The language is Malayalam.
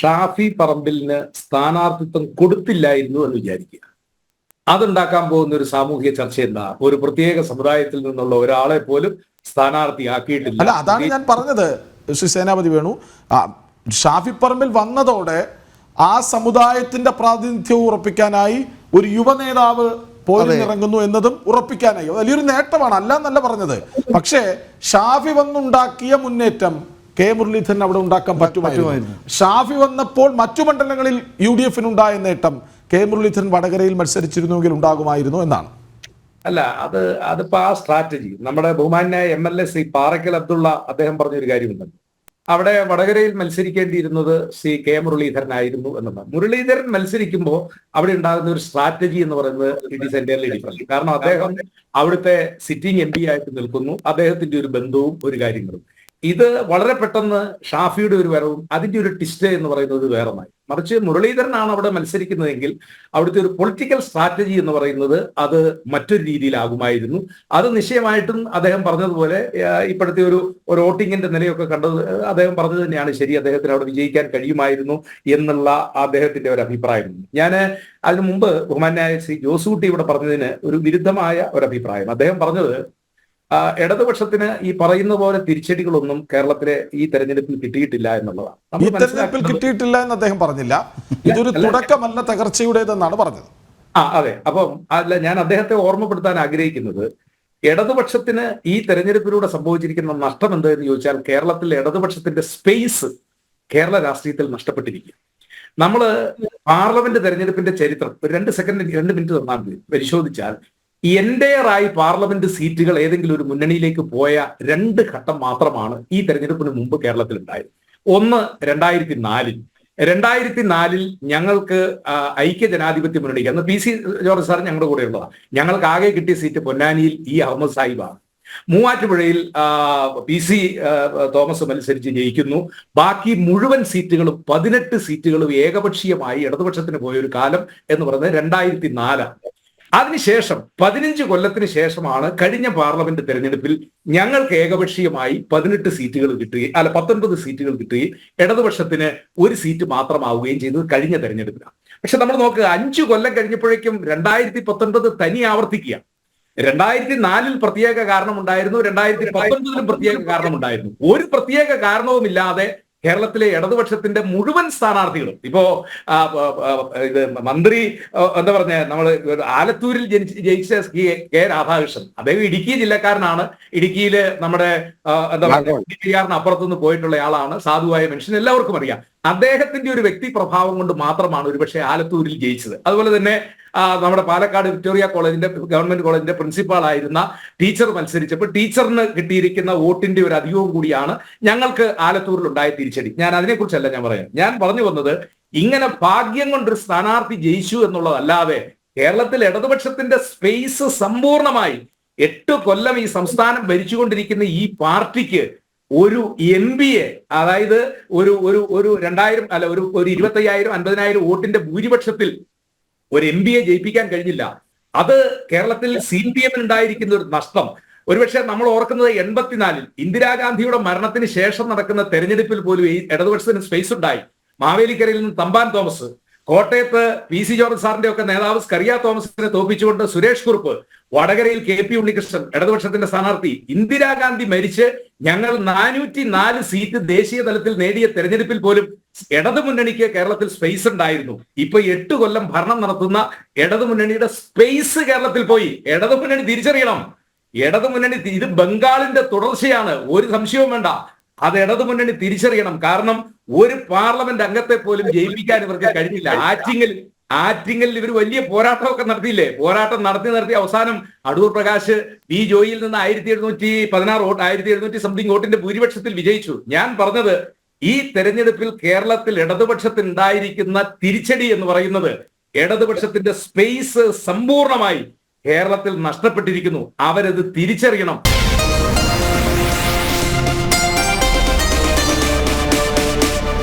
ഷാഫി പറമ്പിലിന് സ്ഥാനാർത്ഥിത്വം കൊടുത്തില്ലായിരുന്നു എന്ന് വിചാരിക്കുക. അതുണ്ടാക്കാൻ പോകുന്ന ഒരു സാമൂഹിക ചർച്ച എന്താ? ഒരു പ്രത്യേക സമുദായത്തിൽ നിന്നുള്ള ഒരാളെ പോലും സ്ഥാനാർത്ഥിയാക്കിയിട്ടില്ല. അല്ല അതാണ് ഞാൻ പറഞ്ഞത്. ശ്രീ സേനാപതി വേണു. ഷാഫി പറമ്പിൽ വന്നതോടെ ആ സമുദായത്തിന്റെ പ്രാതിനിധ്യം ഉറപ്പിക്കാനായി ഒരു യുവ നേതാവ് പോരിനിറങ്ങുന്നു എന്നതും ഉറപ്പിക്കാനായി. വലിയൊരു നേട്ടമാണ് അല്ല എന്നല്ല പറഞ്ഞത്. പക്ഷേ ഷാഫി വന്നുണ്ടാക്കിയ മുന്നേറ്റം കെ മുരളീധരൻ അവിടെ ഉണ്ടാക്കാൻ പറ്റുമായിരുന്നു. ഷാഫി വന്നപ്പോൾ മറ്റു മണ്ഡലങ്ങളിൽ യു ഡി എഫിനുണ്ടായ നേട്ടം കെ മുരളീധരൻ വടകരയിൽ മത്സരിച്ചിരുന്നുവെങ്കിൽ ഉണ്ടാകുമായിരുന്നു എന്നാണ്. അല്ല അത് അതിപ്പോ ആ സ്ട്രാറ്റജി നമ്മുടെ ബഹുമാന്യായ M L A Shri Parakkal Abdulla അദ്ദേഹം പറഞ്ഞൊരു കാര്യമുണ്ടല്ലോ അവിടെ വടകരയിൽ മത്സരിക്കേണ്ടിയിരുന്നത് സി കെ മുരളീധരൻ ആയിരുന്നു എന്നുള്ളത് മുരളീധരൻ മത്സരിക്കുമ്പോൾ അവിടെ ഉണ്ടാകുന്ന ഒരു സ്ട്രാറ്റജി എന്ന് പറയുന്നത് ഇറ്റ് ഈസ് എന്റയർലി ഡിഫറെന്റ് കാരണം അദ്ദേഹം അവിടുത്തെ സിറ്റിംഗ് എം പി ആയിട്ട് നിൽക്കുന്നു. അദ്ദേഹത്തിന്റെ ഒരു ബന്ധവും ഒരു കാര്യങ്ങളും. ഇത് വളരെ പെട്ടെന്ന് ഷാഫിയുടെ ഒരു വരവും അതിന്റെ ഒരു ടിസ്റ്റ് എന്ന് പറയുന്നത് വേറൊന്നായി. മറിച്ച് മുരളീധരനാണ് അവിടെ മത്സരിക്കുന്നതെങ്കിൽ അവിടുത്തെ ഒരു പൊളിറ്റിക്കൽ സ്ട്രാറ്റജി എന്ന് പറയുന്നത് അത് മറ്റൊരു രീതിയിലാകുമായിരുന്നു. അത് നിശ്ചയമായിട്ടും അദ്ദേഹം പറഞ്ഞതുപോലെ ഇപ്പോഴത്തെ ഒരു ഒരു വോട്ടിങ്ങിന്റെ നിലയൊക്കെ കണ്ടത് അദ്ദേഹം പറഞ്ഞത് തന്നെയാണ് ശരി അദ്ദേഹത്തിന് അവിടെ വിജയിക്കാൻ കഴിയുമായിരുന്നു എന്നുള്ള അദ്ദേഹത്തിന്റെ ഒരു അഭിപ്രായം. ഞാൻ അതിനു മുമ്പ് ബഹുമാനായ ശ്രീ ജോസൂട്ടി ഇവിടെ പറഞ്ഞതിന് ഒരു വിരുദ്ധമായ ഒരു അഭിപ്രായം. അദ്ദേഹം പറഞ്ഞത് ഇടതുപക്ഷത്തിന് ഈ പറയുന്ന പോലെ തിരിച്ചടികളൊന്നും കേരളത്തിലെ ഈ തെരഞ്ഞെടുപ്പിൽ കിട്ടിയിട്ടില്ല എന്നുള്ളതാണ്. ഈ നമ്മൾ തെരഞ്ഞെടുപ്പിൽ കിട്ടിയിട്ടില്ല എന്ന് അദ്ദേഹം പറഞ്ഞില്ല. ഇതൊരു തുടക്കമല്ല തകർച്ചയുടേതെന്നാണ് പറഞ്ഞത്. ആ അതെ. അപ്പം അല്ല ഞാൻ അദ്ദേഹത്തെ ഓർമ്മപ്പെടുത്താൻ ആഗ്രഹിക്കുന്നത് ഇടതുപക്ഷത്തിന് ഈ തെരഞ്ഞെടുപ്പിലൂടെ സംഭവിച്ചിരിക്കുന്ന നഷ്ടം എന്ത് എന്ന് ചോദിച്ചാൽ കേരളത്തിലെ ഇടതുപക്ഷത്തിന്റെ സ്പേസ് കേരള രാഷ്ട്രീയത്തിൽ നഷ്ടപ്പെട്ടിരിക്കും. നമ്മൾ പാർലമെന്റ് തെരഞ്ഞെടുപ്പിന്റെ ചരിത്രം ഒരു രണ്ട് സെക്കൻഡ് രണ്ട് മിനിറ്റ് തന്നാൽ പരിശോധിച്ചാൽ എൻഡയറായി പാർലമെന്റ് സീറ്റുകൾ ഏതെങ്കിലും ഒരു മുന്നണിയിലേക്ക് പോയ രണ്ട് ഘട്ടം മാത്രമാണ് ഈ തെരഞ്ഞെടുപ്പിന് മുമ്പ് കേരളത്തിൽ ഉണ്ടായത് ഒന്ന് രണ്ടായിരത്തി നാലിൽ രണ്ടായിരത്തി നാലിൽ ഞങ്ങൾക്ക് ഐക്യ ജനാധിപത്യ മുന്നണിക്ക് അന്ന് പി സി ജോർജ് സാർ ഞങ്ങളുടെ കൂടെ ഉള്ളതാണ് ഞങ്ങൾക്ക് ആകെ കിട്ടിയ സീറ്റ് പൊന്നാനിയിൽ ഈ അഹമ്മദ് സാഹിബാണ്. മൂവാറ്റുപുഴയിൽ പി സി തോമസ് മത്സരിച്ച് ജയിക്കുന്നു. ബാക്കി മുഴുവൻ സീറ്റുകളും പതിനെട്ട് സീറ്റുകളും ഏകപക്ഷീയമായി ഇടതുപക്ഷത്തിന് പോയ ഒരു കാലം എന്ന് പറയുന്നത് രണ്ടായിരത്തി നാലാണ് അതിനുശേഷം പതിനഞ്ച് കൊല്ലത്തിന് ശേഷമാണ് കഴിഞ്ഞ പാർലമെന്റ് തെരഞ്ഞെടുപ്പിൽ ഞങ്ങൾക്ക് ഏകപക്ഷീയമായി പതിനെട്ട് സീറ്റുകൾ കിട്ടുകയും അല്ല പത്തൊൻപത് സീറ്റുകൾ കിട്ടുകയും ഇടതുപക്ഷത്തിന് ഒരു സീറ്റ് മാത്രമാവുകയും ചെയ്തത് കഴിഞ്ഞ തെരഞ്ഞെടുപ്പിലാണ്. പക്ഷെ നമ്മൾ നോക്കുക അഞ്ചു കൊല്ലം കഴിഞ്ഞപ്പോഴേക്കും രണ്ടായിരത്തി പത്തൊൻപത് തനി ആവർത്തിക്കുക. രണ്ടായിരത്തി നാലിൽ പ്രത്യേക കാരണമുണ്ടായിരുന്നു രണ്ടായിരത്തി പത്തൊൻപതിലും പ്രത്യേക കാരണമുണ്ടായിരുന്നു. ഒരു പ്രത്യേക കാരണവുമില്ലാതെ കേരളത്തിലെ ഇടതുപക്ഷത്തിന്റെ മുഴുവൻ സ്ഥാനാർത്ഥികളും. ഇപ്പോ ഇത് മന്ത്രി എന്താ പറഞ്ഞ നമ്മൾ ആലത്തൂരിൽ ജനിച്ച് ജയിച്ച കെ കെ രാധാകൃഷ്ണൻ. അദ്ദേഹം ഇടുക്കി ജില്ലക്കാരനാണ്. ഇടുക്കിയിലെ നമ്മുടെ എന്താ പറയുക അപ്പുറത്തുനിന്ന് പോയിട്ടുള്ള ആളാണ്. സാധുവായ മനുഷ്യൻ. എല്ലാവർക്കും അറിയാം. അദ്ദേഹത്തിന്റെ ഒരു വ്യക്തി പ്രഭാവം കൊണ്ട് മാത്രമാണ് ഒരുപക്ഷെ ആലത്തൂരിൽ ജയിച്ചത്. അതുപോലെ തന്നെ നമ്മുടെ പാലക്കാട് വിക്ടോറിയ കോളേജിന്റെ ഗവൺമെന്റ് കോളേജിന്റെ പ്രിൻസിപ്പാൾ ആയിരുന്ന ടീച്ചർ മത്സരിച്ചപ്പോൾ ടീച്ചറിന് കിട്ടിയിരിക്കുന്ന വോട്ടിന്റെ ഒരു അധികവും കൂടിയാണ് ഞങ്ങൾക്ക് ആലത്തൂരിൽ ഉണ്ടായ തിരിച്ചടി. ഞാൻ അതിനെക്കുറിച്ചല്ല ഞാൻ പറയാം ഞാൻ പറഞ്ഞു വന്നത് ഇങ്ങനെ ഭാഗ്യം കൊണ്ടൊരു സ്ഥാനാർത്ഥി ജയിച്ചു എന്നുള്ളതല്ലാതെ കേരളത്തിൽ ഇടതുപക്ഷത്തിന്റെ സ്പേസ് സമ്പൂർണമായി എട്ട് കൊല്ലം ഈ സംസ്ഥാനം ഭരിച്ചുകൊണ്ടിരിക്കുന്ന ഈ പാർട്ടിക്ക് ഒരു എം ബി എ അതായത് ഒരു ഒരു ഒരു രണ്ടായിരം അല്ല ഒരു ഒരു ഇരുപത്തയ്യായിരം അൻപതിനായിരം വോട്ടിന്റെ ഭൂരിപക്ഷത്തിൽ ഒരു എം ബി എ ജയിപ്പിക്കാൻ കഴിഞ്ഞില്ല. അത് കേരളത്തിൽ സി പി എമ്മിന് ഉണ്ടായിരിക്കുന്ന ഒരു നഷ്ടം. ഒരുപക്ഷെ നമ്മൾ ഓർക്കുന്നത് എൺപത്തിനാലിൽ ഇന്ദിരാഗാന്ധിയുടെ മരണത്തിന് ശേഷം നടക്കുന്ന തെരഞ്ഞെടുപ്പിൽ പോലും ഈ ഇടതുപക്ഷത്തിന് സ്പേസ് ഉണ്ടായി. മാവേലിക്കരയിൽ നിന്ന് തമ്പാൻ തോമസ് കോട്ടയത്ത് പി സി ജോർജ് സാറിന്റെ ഒക്കെ നേതാവ് സ്കറിയ തോമസിനെ തോപ്പിച്ചുകൊണ്ട് സുരേഷ് കുറുപ്പ് വടകരയിൽ കെ പി ഉണ്ണികൃഷ്ണൻ ഇടതുപക്ഷത്തിന്റെ സ്ഥാനാർത്ഥി ഇന്ദിരാഗാന്ധി മരിച്ച് ഞങ്ങൾ നാനൂറ്റി നാല് സീറ്റ് ദേശീയ തലത്തിൽ നേടിയ തെരഞ്ഞെടുപ്പിൽ പോലും ഇടതുമുന്നണിക്ക് കേരളത്തിൽ സ്പേസ് ഉണ്ടായിരുന്നു. ഇപ്പൊ എട്ട് കൊല്ലം ഭരണം നടത്തുന്ന ഇടതുമുന്നണിയുടെ സ്പേസ് കേരളത്തിൽ പോയി. ഇടതുമുന്നണി തിരിച്ചറിയണം. ഇടതുമുന്നണി ഇത് ബംഗാളിന്റെ തുടർച്ചയാണ്. ഒരു സംശയവും വേണ്ട. അത് ഇടതുമുന്നണി തിരിച്ചറിയണം. കാരണം ഒരു പാർലമെന്റ് അംഗത്തെ പോലും ജയിപ്പിക്കാൻ ഇവർക്ക് കഴിഞ്ഞില്ല. ആറ്റിങ്ങൽ ആറ്റിങ്ങലിൽ ഇവർ വലിയ പോരാട്ടമൊക്കെ നടത്തിയില്ലേ? പോരാട്ടം നടത്തി നടത്തി അവസാനം അടൂർ പ്രകാശ് വി ജോയിയിൽ നിന്ന് ആയിരത്തി എഴുന്നൂറ്റി പതിനാറ് വോട്ട് ആയിരത്തി എഴുന്നൂറ്റി സംതിങ് വോട്ടിന്റെ ഭൂരിപക്ഷത്തിൽ വിജയിച്ചു. ഞാൻ പറഞ്ഞത് ഈ തെരഞ്ഞെടുപ്പിൽ കേരളത്തിൽ ഇടതുപക്ഷത്തിന് ഉണ്ടായിരിക്കുന്ന തിരിച്ചടി എന്ന് പറയുന്നത് ഇടതുപക്ഷത്തിന്റെ സ്പേസ് സമ്പൂർണമായി കേരളത്തിൽ നഷ്ടപ്പെട്ടിരിക്കുന്നു. അവരത് തിരിച്ചറിയണം.